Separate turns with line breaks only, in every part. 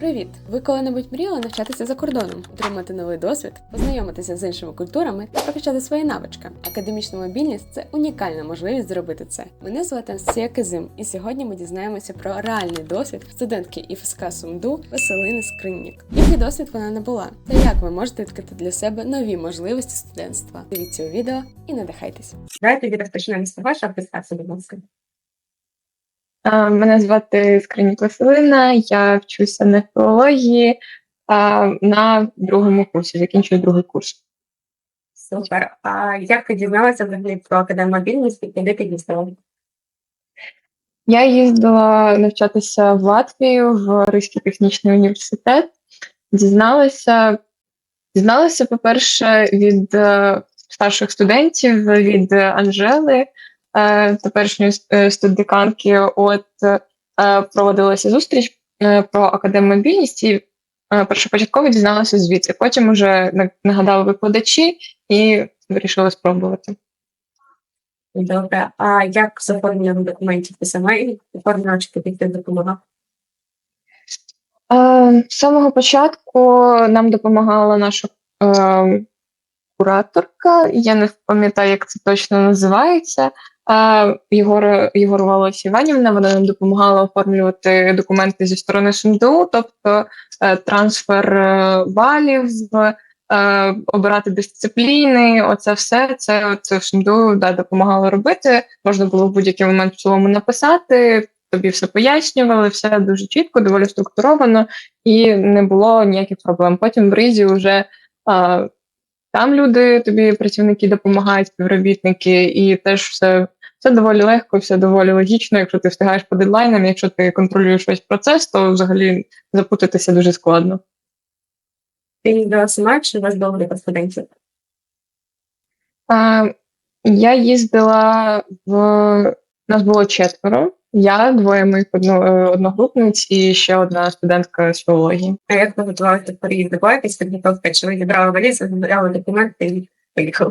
Привіт! Ви коли-небудь мріяли навчатися за кордоном, отримати новий досвід, познайомитися з іншими культурами та прокачати свої навички. Академічна мобільність це унікальна можливість зробити це. Мене звати Анастасія Кизим, і сьогодні ми дізнаємося про реальний досвід студентки ІФСК Сумду Веселини Скриннік. Який досвід вона не була, та як ви можете відкрити для себе нові можливості студентства. Дивіться у відео і надихайтесь.
Давайте тоді розпочнемо з того, що представся, будь ласка.
А, Мене звати Скринік Василина, я вчуся на філології на другому курсі, закінчую другий курс.
Супер. А як ти дізналася взагалі про академію мобільності і де ти дістала?
Я їздила навчатися в Латвію в Ризький технічний університет. Дізналася, дізналася, по-перше, від е, старших студентів, від Анжели, е, теперішньої е, студдеканки. От е, проводилася зустріч е, про академію мобільності. Е, Першопочатково дізналася звідти. Потім уже нагадали викладачі і вирішила спробувати.
Добре. А як з оформленням документів ти сама і хтось допомагав?
Е, З самого початку нам допомагала наша е, кураторка. Я не пам'ятаю, як це точно називається. Єгор, Єгор Волос Іванівна, вона нам допомагала оформлювати документи зі сторони СумДУ, тобто е, трансфер е, балів, е, обирати дисципліни. Оце все це от в СумДУ да, допомагало робити. Можна було в будь-який момент в цілому написати. Тобі все пояснювали, все дуже чітко, доволі структуровано, і не було ніяких проблем. Потім в Ризі вже а, там люди, тобі працівники допомагають, співробітники, і теж все, все доволі легко, все доволі логічно. Якщо ти встигаєш по дедлайнам, якщо ти контролюєш весь процес, то взагалі запутатися дуже складно.
Ти їздила сама чи у вас група студентів?
Я їздила в нас було четверо. Я, двоє моїх е, одногрупниць і ще одна студентка з філології.
А як ви готувалися до переїзду? Була якась підготовка? Чи ви зібрали валізи, збирали документи і поїхали?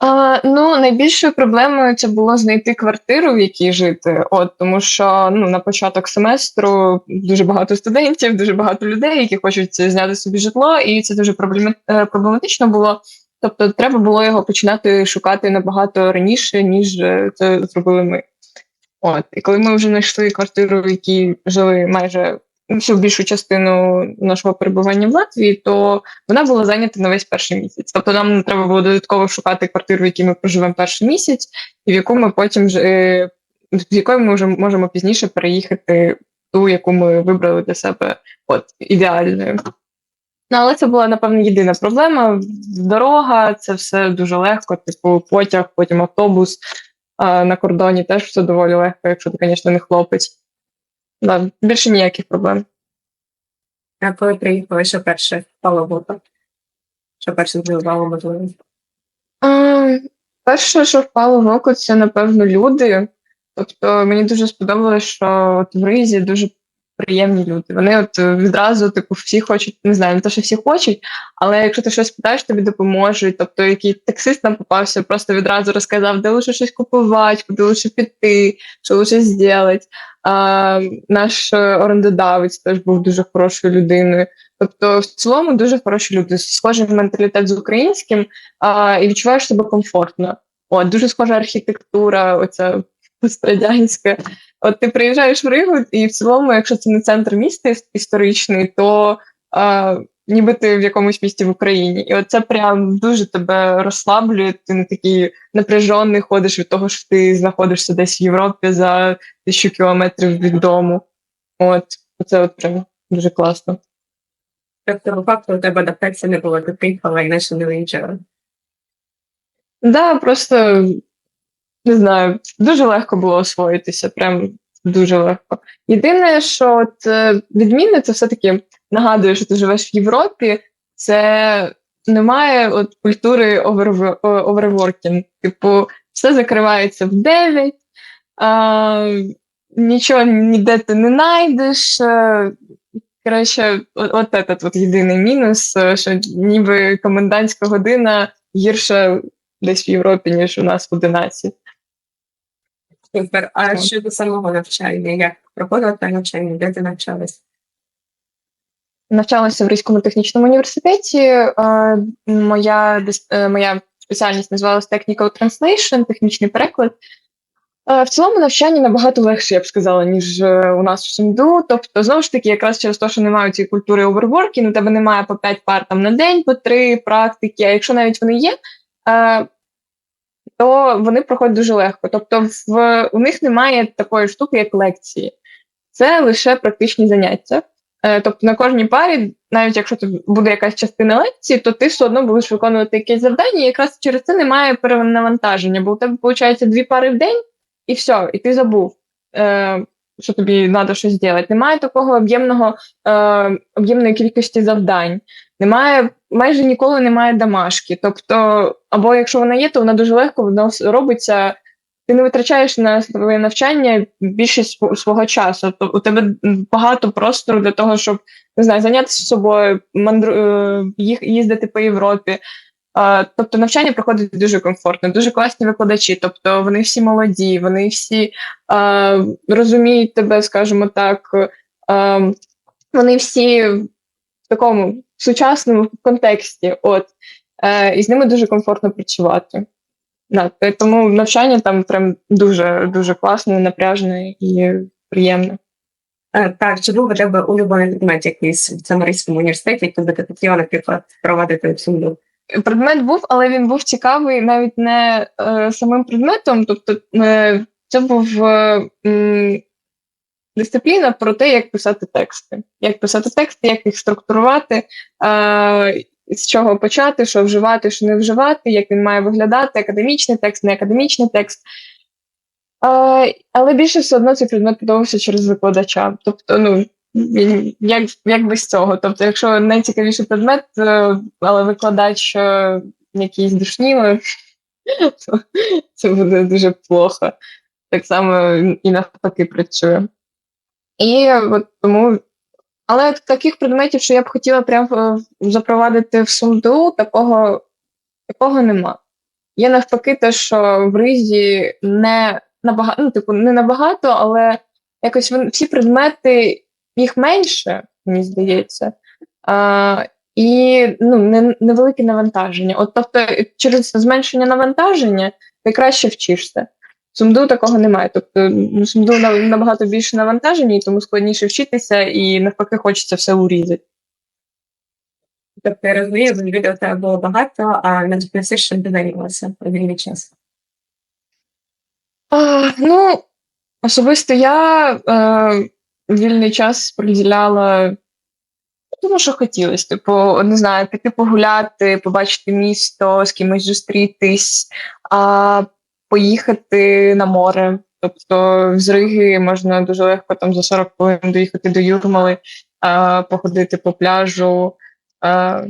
А, ну, найбільшою проблемою це було знайти квартиру, в якій жити. От тому, що ну на початок семестру дуже багато студентів, дуже багато людей, які хочуть зняти собі житло, і це дуже е, проблематично було. Тобто, треба було його починати шукати набагато раніше, ніж е, це зробили ми. От, і коли ми вже знайшли квартиру, в якій жили майже всю більшу частину нашого перебування в Латвії, то вона була зайнята на весь перший місяць. Тобто нам не треба було додатково шукати квартиру, в якій ми проживемо перший місяць, і в яку ми потім е, з якою ми вже можемо пізніше переїхати ту, яку ми вибрали для себе, от ідеальною. Ну, але це була, напевно, єдина проблема. Дорога, це все дуже легко, типу потяг, потім автобус. А на кордоні теж все доволі легко, якщо ти, звісно, не хлопець. Да, більше ніяких проблем.
А коли приїхали, що перше впало в око? Що перше здивувало можливо?
А, перше, що впало в око, це, напевно, люди. Тобто мені дуже сподобалося, що от в Ризі дуже приємні люди. Вони от е, відразу, типу, всі хочуть, не знаю, не те, що всі хочуть, але якщо ти щось питаєш, тобі допоможуть. Тобто, який таксист нам попався, просто відразу розказав, де лише щось купувати, куди лише піти, що лише зробити. А, наш е, орендодавець теж був дуже хорошою людиною. Тобто, в цілому дуже хороші люди, схожий менталітет з українським, а, і відчуваєш себе комфортно. От, дуже схожа архітектура, оця пострадянська. От ти приїжджаєш в Ригу, і в цілому, якщо це не центр міста історичний, то а, ніби ти в якомусь місті в Україні. І оце прям дуже тебе розслаблює. Ти не такий напряжений ходиш від того, що ти знаходишся десь в Європі за тисячу кілометрів від дому. От, це от прям дуже класно.
Тобто, по факту, у тебе адаптація не було, ти приїхала і не виїжджала.
Да, просто не знаю, дуже легко було освоїтися, прям дуже легко. Єдине, що от е, відмінне, це все-таки нагадую, що ти живеш в Європі, це немає от культури оверв- оверворкінг. Типу, все закривається в 9, а, нічого ніде ти не знайдеш. е, от, от этот от єдиний мінус, е, що ніби комендантська година гірша десь в Європі, ніж у нас в 11.
Супер. А
Так.
щодо самого навчання, як проходило те навчання, де ти навчалась?
навчалася в Ризькому технічному університеті. Е, Моя, е, моя спеціальність називалась Technical Translation, технічний переклад. Е, В цілому навчання набагато легше, я б сказала, ніж у нас в СумДУ. Тобто, знову ж таки, якраз через те, що немає цієї культури оверворкінгу, у тебе немає по 5 пар там на день, по 3 практики. А якщо навіть вони є, то вони проходять дуже легко. Тобто, в, у них немає такої штуки, як лекції. Це лише практичні заняття. Е, Тобто на кожній парі, навіть якщо це буде якась частина лекції, то ти все одно будеш виконувати якесь завдання, і якраз через це немає перенавантаження, бо у тебе виходить дві пари в день, і все, і ти забув, е, що тобі треба щось зробити. Немає такого об'ємного е, об'ємної кількості завдань. Немає, майже ніколи немає домашки. Тобто, або якщо вона є, то вона дуже легко вона робиться. Ти не витрачаєш на своє навчання більшість свого часу. Тобто у тебе багато простору для того, щоб не знаю, зайнятися собою, мандру... е, їздити по Європі. Тобто навчання проходить дуже комфортно, дуже класні викладачі. Тобто вони всі молоді, вони всі а, розуміють тебе, скажімо так. А, вони всі в такому сучасному контексті. От е, і з ними дуже комфортно працювати. Да, тому навчання там прям дуже дуже класне, напряжне і приємне.
Е, Так, чи був у тебе улюблений предмет якийсь в Ризькому університеті, який би ти хотіла, наприклад, проводити в?
Предмет був, але він був цікавий навіть не е, самим предметом. Тобто, е, це був е, дисципліна про те, як писати тексти. Як писати тексти, як їх структурувати, е, з чого почати, що вживати, що не вживати, як він має виглядати, академічний текст, не академічний текст. Е, але більше все одно цей предмет подобався через викладача. Тобто, ну, як, як без цього. Тобто, якщо найцікавіший предмет, е, але викладач е, якийсь душніли, то це буде дуже плохо. Так само і навпаки працює. І от тому. Але таких предметів, що я б хотіла прям е, запровадити в СумДУ, такого, такого нема. Є навпаки, те, що в ризі не набагато, ну, типу, не набагато, але якось всі предмети їх менше, мені здається. А, і ну, не, невелике навантаження. От, тобто, через зменшення навантаження ти краще вчишся. Сумду такого немає. Тобто, ну, сумду набагато більше навантаження, і тому складніше вчитися, і навпаки, хочеться все урізати.
Тобто я розумію, бо відео тебе було багато, а на що ти займалася у вільний час.
А, ну, особисто я е, вільний час приділяла тому, що хотілося. Типу, не знаю, піти погуляти, побачити місто, з кимось зустрітись, а поїхати на море. Тобто з Риги можна дуже легко там за 40 хвилин доїхати до Юрмали, а, походити по пляжу. А,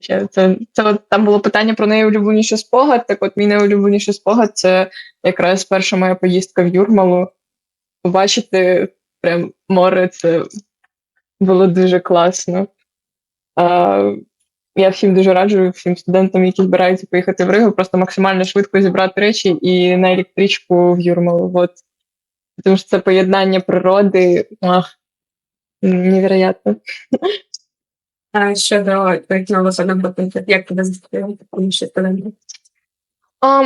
ще це, це там було питання про найулюбленіший спогад. Так от мій найулюбленіший спогад це якраз перша моя поїздка в Юрмалу. Побачити прям море це було дуже класно. А, я всім дуже раджу, всім студентам, які збираються поїхати в Ригу, просто максимально швидко зібрати речі і на електричку в Юрмалу. От. Тому що це поєднання природи. Ах, невероятно.
А щодо одногрупників, як тебе зустріли інші студенти?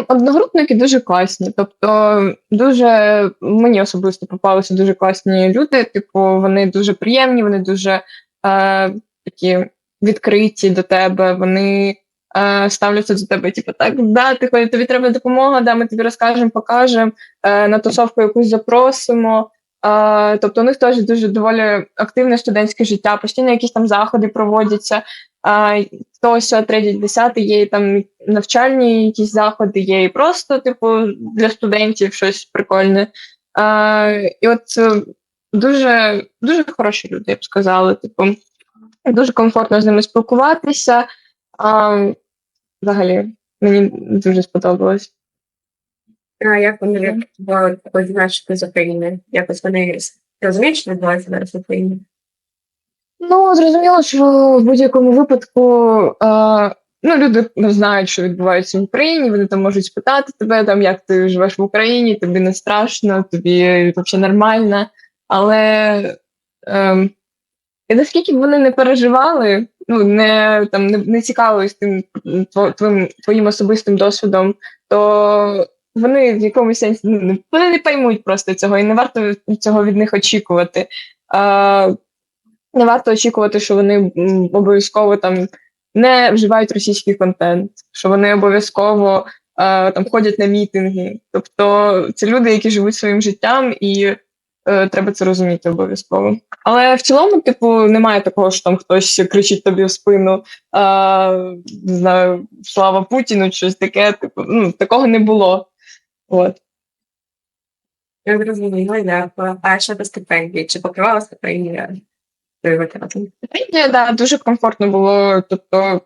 Одногрупники дуже класні. Тобто, дуже мені особисто попалися дуже класні люди. Типу, вони дуже приємні, вони дуже е, такі відкриті до тебе. Вони е, ставляться до тебе, типу, так, да, ти хоч- тобі треба допомога, да, ми тобі розкажемо, покажемо, е, на тусовку якусь запросимо. Е, тобто, у них теж дуже доволі активне студентське життя, постійно якісь там заходи проводяться. А, то сьо, третій, десятий, є і там навчальні якісь заходи, є і просто, типу, для студентів щось прикольне. А, і от е, дуже, дуже хороші люди, я б сказала. Типу, дуже комфортно з ними спілкуватися. А, взагалі, мені дуже сподобалось.
А як вони що з України? Якось вони ти розумієш, що відбувається зараз в Україні?
Ну, зрозуміло, що в будь-якому випадку е, ну, люди знають, що відбувається в Україні. Вони там можуть спитати тебе, там, як ти живеш в Україні, тобі не страшно, тобі взагалі нормально. Але е, І наскільки б вони не переживали, ну не там не, не цікавились тим твоїм, твоїм особистим досвідом, то вони в якомусь сенсі ну, вони не поймуть просто цього, і не варто цього від них очікувати. А, не варто очікувати, що вони обов'язково там не вживають російський контент, що вони обов'язково е, там ходять на мітинги. Тобто це люди, які живуть своїм життям, і треба це розуміти обов'язково. Але в цілому, типу, немає такого, що там хтось кричить тобі в спину, е, не знаю, слава Путіну, щось таке. Типу, ну, такого не було. От.
Я зрозуміла, дякую. А щодо стипендії, чи покривала стипендія витрати?
Ні, да, дуже комфортно було. Тобто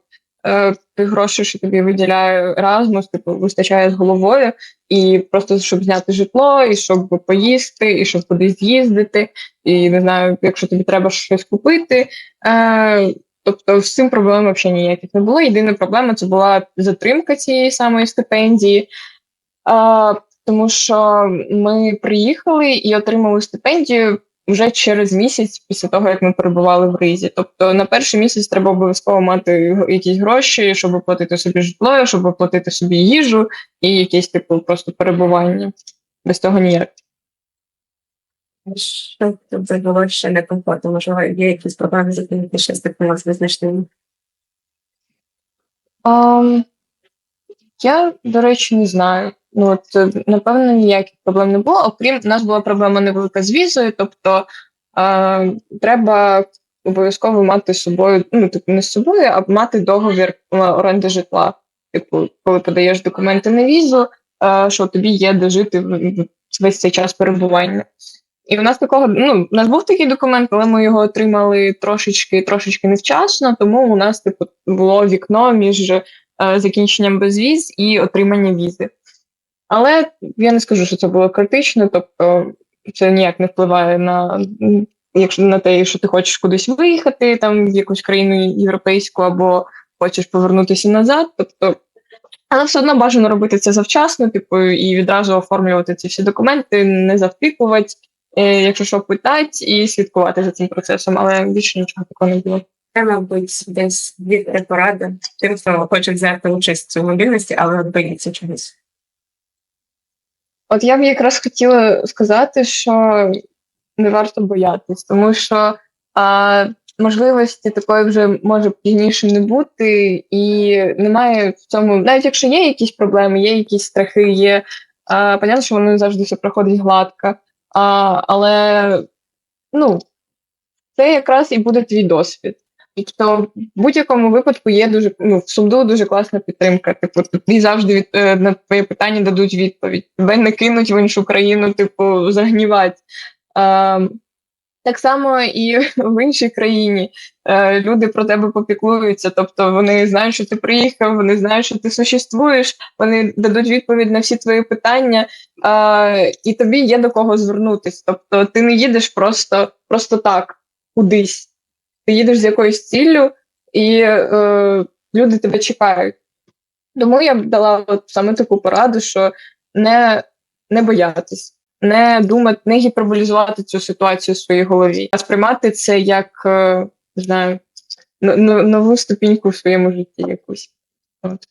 е, ти гроші, що тобі виділяє Erasmus, типу, вистачає з головою, і просто щоб зняти житло, і щоб поїсти, і щоб кудись з'їздити, і не знаю, якщо тобі треба щось купити. Е, тобто з цим проблем взагалі ніяких не було. Єдина проблема це була затримка цієї самої стипендії. Е, тому що ми приїхали і отримали стипендію вже через місяць після того, як ми перебували в Ризі. Тобто на перший місяць треба обов'язково мати якісь гроші, щоб оплатити собі житло, щоб оплатити собі їжу і якесь типу просто перебування. Без того ніяк.
Що тут було ще некомфортно? Можливо, є якісь проблеми, з якими ти ще стикнулася визначними?
Um, я, до речі, не знаю. Ну, от, е, напевно, ніяких проблем не було. Окрім у нас була проблема невелика з візою, тобто е, треба обов'язково мати з собою, ну, типу, не з собою, а мати договір е, оренди житла. Типу, коли подаєш документи на візу, е, що тобі є де жити весь цей час перебування. І в нас такого, ну, у нас був такий документ, але ми його отримали трошечки, трошечки невчасно, тому у нас, типу, було вікно між е, закінченням безвіз і отриманням візи. Але я не скажу, що це було критично, тобто це ніяк не впливає на, якщо на те, що ти хочеш кудись виїхати, там в якусь країну європейську або хочеш повернутися назад. Тобто, але все одно бажано робити це завчасно, типу, і відразу оформлювати ці всі документи, не завтикувати, е, якщо що питати, і слідкувати за цим процесом, але більше нічого такого не було.
Це, мабуть, десь від поради тим, хто хоче взяти участь у мобільності, але боїться чогось.
От я б якраз хотіла сказати, що не варто боятись, тому що а, можливості такої вже може пізніше не бути, і немає в цьому, навіть якщо є якісь проблеми, є якісь страхи, є а, понятно, що воно не завжди все проходить гладко. А, але ну, це якраз і буде твій досвід. Тобто, в будь-якому випадку є дуже ну, в суду дуже класна підтримка. Типу, тобі завжди від, е, на твоє питання дадуть відповідь. Тебе не кинуть в іншу країну, типу, загнівати. Е, так само і в іншій країні е, люди про тебе попіклуються. Тобто вони знають, що ти приїхав, вони знають, що ти существуєш, вони дадуть відповідь на всі твої питання, е, і тобі є до кого звернутися. Тобто ти не їдеш просто, просто так кудись ти їдеш з якоюсь ціллю, і е, люди тебе чекають. Тому я б дала от саме таку пораду, що не, не боятись, не думати, не гіперболізувати цю ситуацію в своїй голові, а сприймати це як е, не знаю, но- но- нову ступіньку в своєму житті якусь. От.